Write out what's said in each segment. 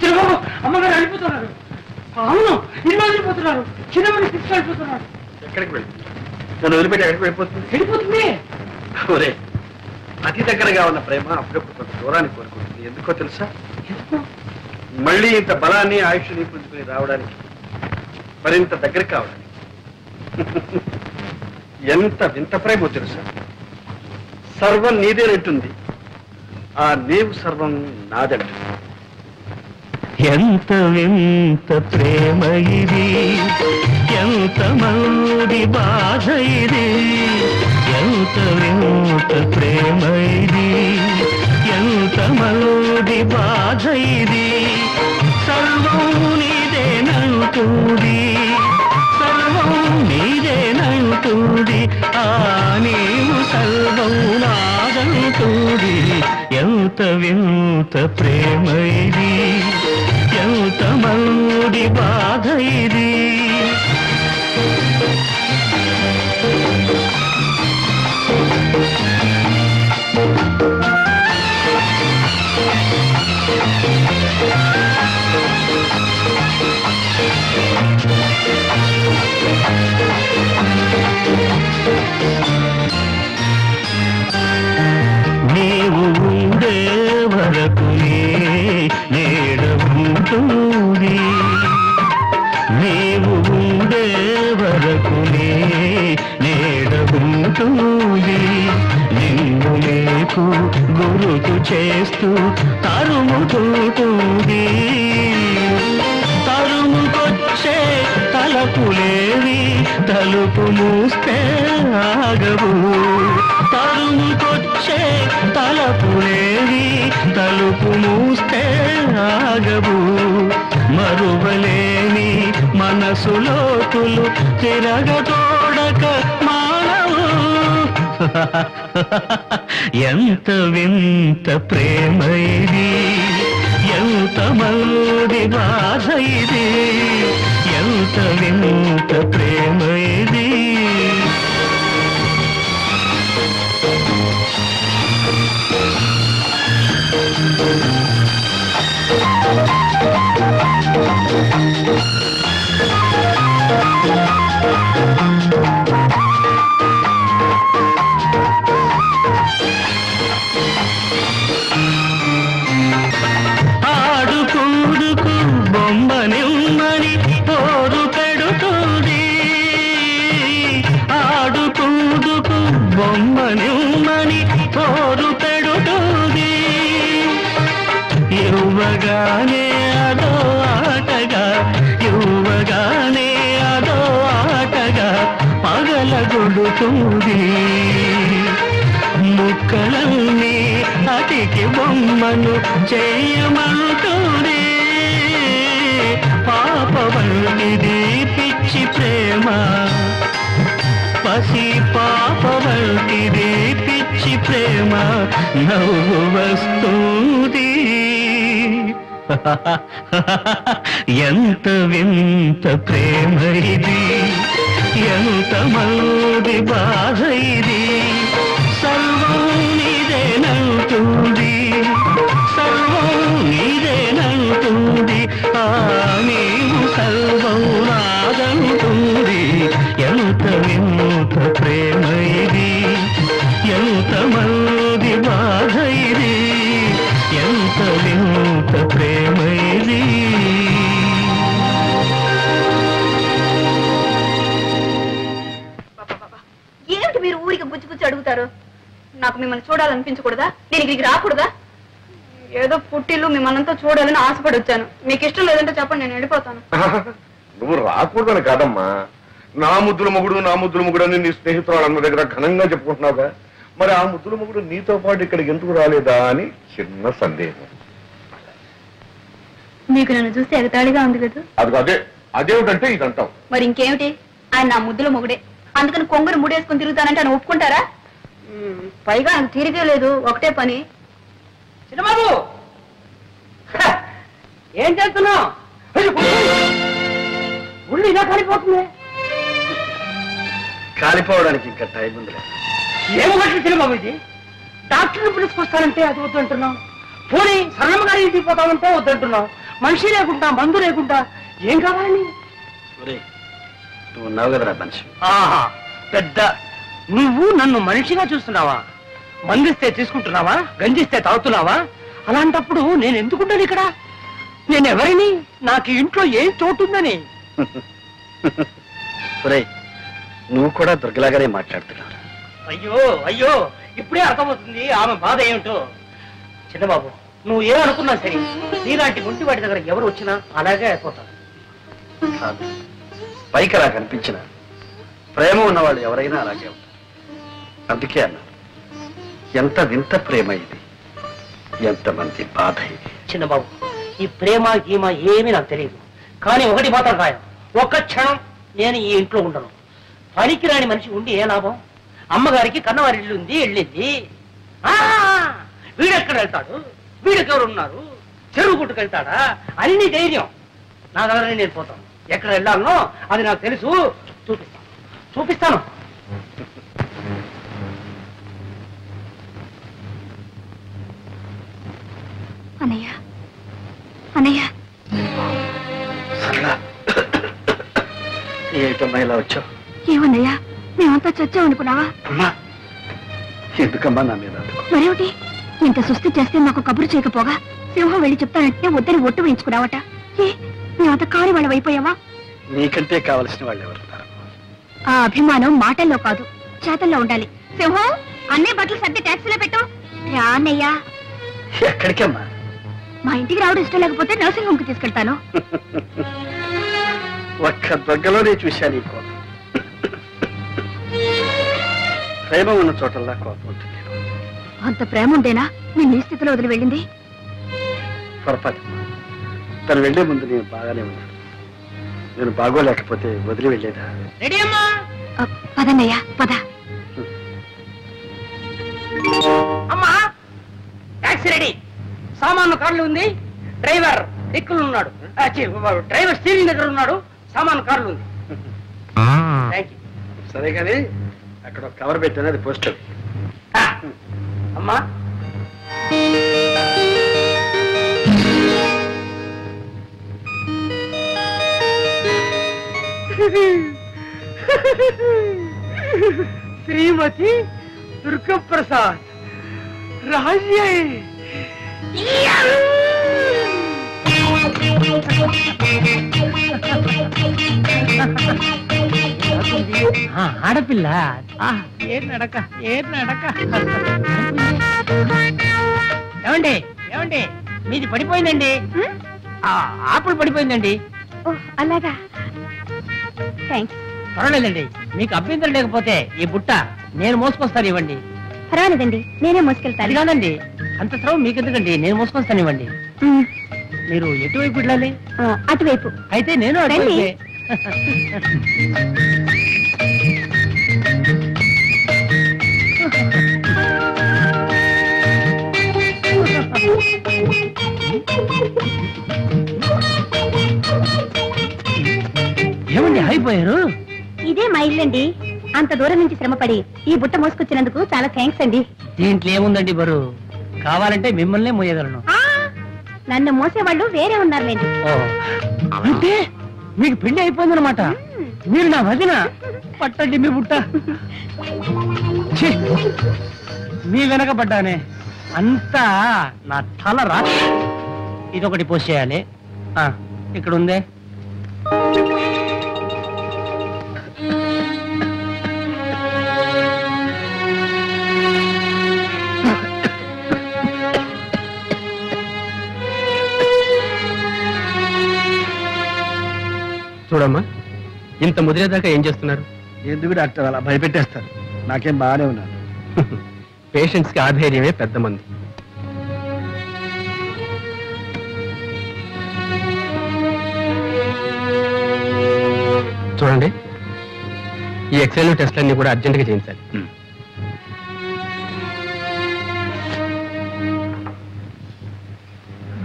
చిన్నబాబు అమ్మగారు వెళ్ళిపోతున్నారు అవును ఇల్లు వెళ్ళిపోతున్నారు చిన్నమని తీసుకెళ్ళిపోతున్నారు. ఎక్కడికి వెళ్ళి? నన్ను వదిలిపెట్టి ఎక్కడికి వెళ్ళిపోతుంది? వెళ్ళిపోతుంది. ఒరే అతి దగ్గరగా ఉన్న ప్రేమ అప్పుడప్పుడు కొంత దూరాన్ని కోరుకుంటుంది. ఎందుకో తెలుసా? మళ్ళీ ఇంత బలాన్ని ఆయుష్ని పుంజుకుని రావడానికి మరింత దగ్గర కావడానికి ఎంత వింత ప్రేమో తెలుసా? సర్వం నీదేనంటుంది. ఆ నీవు సర్వం నాదంటుంది. ఎంత వింత ప్రేమ ఇది? ఎంత మంది బాధ ఇది? ఎంత వింత ప్రేమ ఇది? ఎంత మంది బాధ ఇది? సర్వం నీదేనంటుంది. సర్వం నీదేనంటుంది. ఆ నీవు సర్వం నాదంటుంది. ఎంత వింత ప్రేమ ఇది? ఎంత బాధ ఇది. నీవు ఉండే వరకు గురుతు చేస్తూ తరుముతుంటుంది తరుముకొచ్చే తలపులేవి తలుపు మూస్తే ఆగవు. తరుముకొచ్చే తలపులేవి తలుపు మూస్తే ఆగవు. మరువలేని మనసులోతులు తిరగతోడక మానవు ఎంత వింత ప్రేమ ఇది? ఎంత మంది బాధ ఇది? ఎంత వింత ప్రేమ ఇది? బొమ్మనిమ్మని బొమ్మ పెడుతుంది. ఇవ్వగానే అదో ఆటగా ఇవ్వగానే అదో ఆటగా పగలగొడుతుంది ముక్కలన్నీ అతికి బొమ్మను చేయమంటుంది. పాపవల్లిది పిచ్చి ప్రేమ. పసి పాప వంటిది పిచ్చి ప్రేమ నవ్వు వస్తుంది. ఎంత వింత ప్రేమ ఇది. ఎంత మంది బాధ ఇది. ఇది ఎంత వింత ప్రేమ ఇది ఏమిటి మీరు ఊరికి గుచ్చి గుచ్చి అడుగుతారు? నాకు మిమ్మల్ని చూడాలనిపించకూడదా? నేను ఇక్కడికి రాకూడదా? ఏదో పుట్టిల్లు మిమ్మల్ని చూడాలని ఆశపడి వచ్చాను. మీకు ఇష్టం లేదంటే చెప్పండి నేను వెళ్ళిపోతాను. నువ్వు రాకూడదని కాదమ్మా. నా ముద్దుల మొగుడు నా ముద్దుల మొగుడు అని నీ స్నేహితురాలు అన్న దగ్గర ఘనంగా చెప్పుకుంటున్నావుగా. మరి ఆ ముద్దుల మొగుడు నీతో పాటు ఇక్కడికి ఎందుకు రాలేదా అని చిన్న సందేహం. మీకు నన్ను చూస్తే ఎగతాళిగా ఉంది కదా? అది అదే అదేమిటంటే ఇదంటావు. మరి ఇంకేమిటి? ఆయన నా ముద్దుల మొగుడే. అందుకని కొంగురు ముడేసుకుని తిరుగుతానంటే ఆయన ఒప్పుకుంటారా? పైగా నాకు తీరికే లేదు ఒకటే పని. చిన్నబాబు! హ! ఏం చేస్తున్నావు? ఇలా కాలిపోతుంది. కాలిపోవడానికి ఇంకా టైం ఉందిలే. ఏం మాటలు చిన్నబాబు ఇది? డాక్టర్ని పిలుచుకొస్తానంటే అది వద్దు అంటున్నావు. పోనీ సరళమ్మ గారి ఇంటికి పోతామంటే వద్దంటున్నావు మనిషి లేకుండా మందు లేకుండా ఏం కావాలి ఒరేయ్, నువ్వు ఉన్నావు కదరా మనిషి. ఆహా పెద్ద. నువ్వు నన్ను మనిషిగా చూస్తున్నావా? మందిస్తే తీసుకుంటున్నావా? గంజిస్తే తాగుతున్నావా? అలాంటప్పుడు నేను ఎందుకుంటాను ఇక్కడ? నేను ఎవరిని నాకు ఇంట్లో ఏం చోటుందని. ఒరేయ్ నువ్వు కూడా దుర్గలాగానే మాట్లాడుతున్నావు. అయ్యో అయ్యో ఇప్పుడే అర్థమవుతుంది ఆమె బాధ ఏమిటో. చిన్నబాబు నువ్వు ఏమనుకున్నా సరే నీలాంటి గుంటి వాటి దగ్గర ఎవరు వచ్చినా అలాగే అయిపోతారు. కాదు పైకి అలా కనిపించిన ప్రేమ ఉన్నవాళ్ళు ఎవరైనా అలాగే ఉంటారు. అందుకే అన్నా ఎంత వింత ప్రేమ ఇది ఎంతమంది బాధ ఇది. చిన్నబాబు ఈ ప్రేమ గీమ ఏమీ నాకు తెలియదు. కానీ ఒకటి మాత్రం ఖాయం ఒక్క క్షణం నేను ఈ ఇంట్లో ఉండను. పనికిరాని మనిషి ఉండి ఏ లాభం? అమ్మగారికి కన్నవారి ఇల్లు ఉంది వెళ్ళింది. ఆ, వీడెక్కడ వెళ్తాడు? వీడెవరు ఉన్నారు చెరువు గుట్టుకెళ్తాడా అని నీ ధైర్యం. నా దగ్గర నేను పోతాను. ఎక్కడ వెళ్ళాలనో అది నాకు తెలుసు. చూపిస్తాను. చూపిస్తాను. అన్నయ్య సరళ. ఏమిటమ్మా ఇలా వచ్చావు? మేమంతా చచ్చాం అనుకున్నావా? అమ్మా ఎందుకమ్మా నా మీద? మరేమిటి? ఇంత సుస్థి చేస్తే నాకు కబురు చేయకపోగా? సింహం వెళ్ళి చెప్తానంటే వద్దని ఒట్టు వేయించుకున్నావట. ఏ మేమంత కాని వాళ్ళం అయిపోయావా? నీకంటే కావలసిన వాళ్ళు ఎవరున్నారు? ఆ అభిమానం మాటల్లో కాదు చేతల్లో ఉండాలి. సింహం అన్నీ బట్టలు సర్ది ట్యాక్సీలో పెట్టు. రా అన్నయ్యా. ఎక్కడికమ్మా? మా ఇంటికి రావడం ఇష్టం లేకపోతే నర్సింగ్ హోమ్కి తీసుకెళ్తాను. ఒక్క దగ్గరలోనే చూశాను ఈ కోపం. ప్రేమ ఉన్న చోటల్లా కోపం ఉంటుంది అంత ప్రేమ ఉండేనా నేను ఈ స్థితిలో వదిలి వెళ్ళింది? పొరపాటు. తను వెళ్ళే ముందు నేను బాగానే ఉన్నాను. నేను బాగోలేకపోతే వదిలి వెళ్ళేదా? రెడీ అమ్మా! ఆ, పదన్నయ్యా పద. అమ్మా! Taxi ready. సామాను కార్లు ఉంది. డ్రైవర్ దిక్కులు ఉన్నాడు. డ్రైవర్ స్టీరింగ్ దగ్గర ఉన్నాడు. సామాను కార్లు ఉంది. థ్యాంక్ యూ సరే కానీ అక్కడ కవర్ పెట్టాను అది పోస్ట్ ఆ, అమ్మా. శ్రీమతి దుర్గప్రసాద్ రాజ్యే ఆడపిల్ల. ఏ నడక ఏ నడక. ఏమండి ఏమండి మీది పడిపోయిందండి? ఆ, ఆపిల్ పడిపోయిందండి. ఓ అలాగా. థ్యాంక్స్ పర్వాలేదండి మీకు అభ్యంతరం లేకపోతే ఈ బుట్ట నేను మోసుకొస్తాను ఇవ్వండి. పర్వాలేదండి నేనే మోసుకెళ్తాను. కాదండి అంత శ్రమ మీకు ఎందుకండి నేను మోసుకొస్తాను ఇవ్వండి. ఉమ్, మీరు ఎటువైపు వెళ్ళాలి? ఆ, అటువైపు. అయితే నేను. అటువైపే ఏమండి అయిపోయారు ఇదే మా ఇల్లండి. అంత దూరం నుంచి శ్రమపడి ఈ బుట్ట మోసుకొచ్చినందుకు చాలా థ్యాంక్స్ అండి. దీంట్లో ఏముందండి బరు? కావాలంటే మిమ్మల్నే మోయగలను. ఆ, నన్ను మోసేవాళ్ళు వేరే ఉన్నారులేండి. ఓ, అంటే మీకు పెళ్ళి అయిపోయిందనమాట మీరు నా వదిన? పట్టండి మీ బుట్ట. మీ మీ వెనకబడ్డానే అంతా నా తల రా. ఇదొకటి పోసేయాలి ఇక్కడ ఉందే చూడమ్మా. ఇంత ముదిరేదాకా ఏం చేస్తున్నారు? ఎందుకు డాక్టర్ అలా భయపెట్టేస్తారు? నాకేం బాగానే ఉన్నాను. పేషెంట్స్కి ఆధైర్యమే పెద్ద మంది. చూడండి ఈ ఎక్స్రేలు టెస్ట్లన్నీ కూడా అర్జెంటుగా చేయించాలి.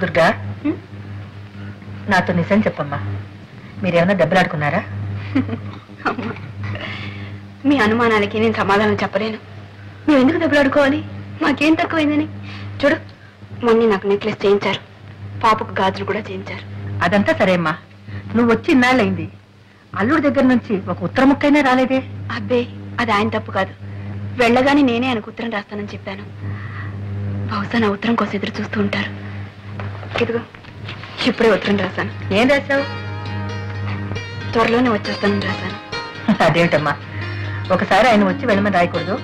దుర్గా నాతో నిజం చెప్పమ్మా. మీరేమన్నా దెబ్బలాడుకున్నారా? మీ అనుమానాలకి నేను సమాధానం చెప్పలేను. మేము ఎందుకు దెబ్బలాడుకోవాలి మాకేం తక్కువైందని. చూడు మొన్న నాకు నెక్లెస్ చేయించారు. పాపకు గాజులు కూడా చేయించారు. అదంతా సరే అమ్మా. నువ్వు వచ్చి ఇన్నాళ్ళైంది అల్లుడి దగ్గర నుంచి ఒక ఉత్తర ముక్కైనా రాలేదే? అబ్బే అది ఆయన తప్పు కాదు. వెళ్ళగానే నేనే ఆయనకు ఉత్తరం రాస్తానని చెప్పాను. బహుశా నా ఉత్తరం కోసం ఎదురు చూస్తూ ఉంటారు. ఇదిగో ఇప్పుడే ఉత్తరం రాశాను. ఏం రాశావు? త్వరలోనే వచ్చేస్తానని రాశాను. అదేమిటమ్మా? ఒకసారి ఆయన వచ్చి వెళ్ళమని రాయకూడదు?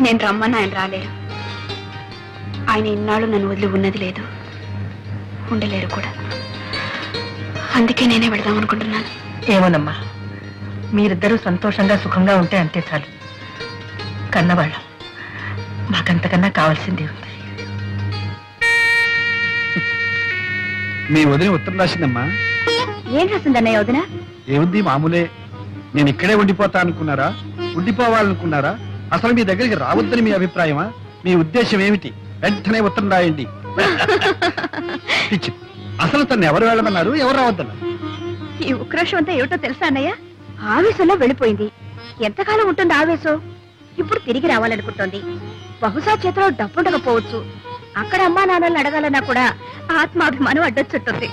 నేను రమ్మని ఆయన రాలేరు. ఆయన ఇన్నాళ్ళు నన్ను వదిలి ఉన్నది లేదు. ఉండలేరు కూడా. అందుకే నేనే వెళదాం అనుకుంటున్నాను. ఏమోనమ్మా? మీరిద్దరూ సంతోషంగా సుఖంగా ఉంటే అంతే చాలు. కన్నవాళ్ళం. మాకంతకన్నా కావాల్సింది ఉంది. మీ వదిన ఉత్తరం రాసిందమ్మా. ఏం రాసిందన్నయ్య వదిన? ఏముంది మామూలే? నేను ఇక్కడే ఉండిపోతా అనుకున్నారా? ఉండిపోవాలనుకున్నారా? అసలు మీ దగ్గరికి రావద్దని మీ అభిప్రాయమా? మీ ఉద్దేశం ఏమిటి? వెంటనే ఉత్తరం రాయండి. అసలు తను ఎవరు వెళ్ళమన్నారు ఎవరు రావద్దన్నారు? ఈ ఉక్రోషం అంతా ఏమిటో తెలుసా అన్నయ్య? ఆవేశంలో వెళ్ళిపోయింది. ఎంతకాలం ఉంటుంది ఆవేశం? ఇప్పుడు తిరిగి రావాలనుకుంటోంది. బహుశా చేతిలో డబ్బుండకపోవచ్చు. అక్కడ అమ్మా నాన్నల్ని అడగాలన్నా కూడా ఆత్మాభిమానం అడ్డొచ్చుంటుంది.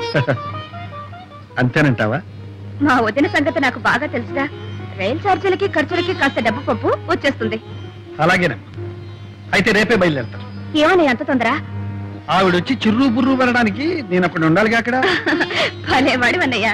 అంతేనంటావా? మా వదిన సంగతి నాకు బాగా తెలుసుగా రైలు ఛార్జీలకి ఖర్చులకి కాస్త డబ్బు పప్పు వచ్చేస్తుంది. అలాగేనమ్మా. అయితే రేపే బయలుదేరతాను ఏమని అంత తొందర? ఆవిడొచ్చి చిర్రు బుర్రు వెళ్ళడానికి నేను అప్పుడు ఉండాలిగా అక్కడ? భలే వాడివన్నయ్య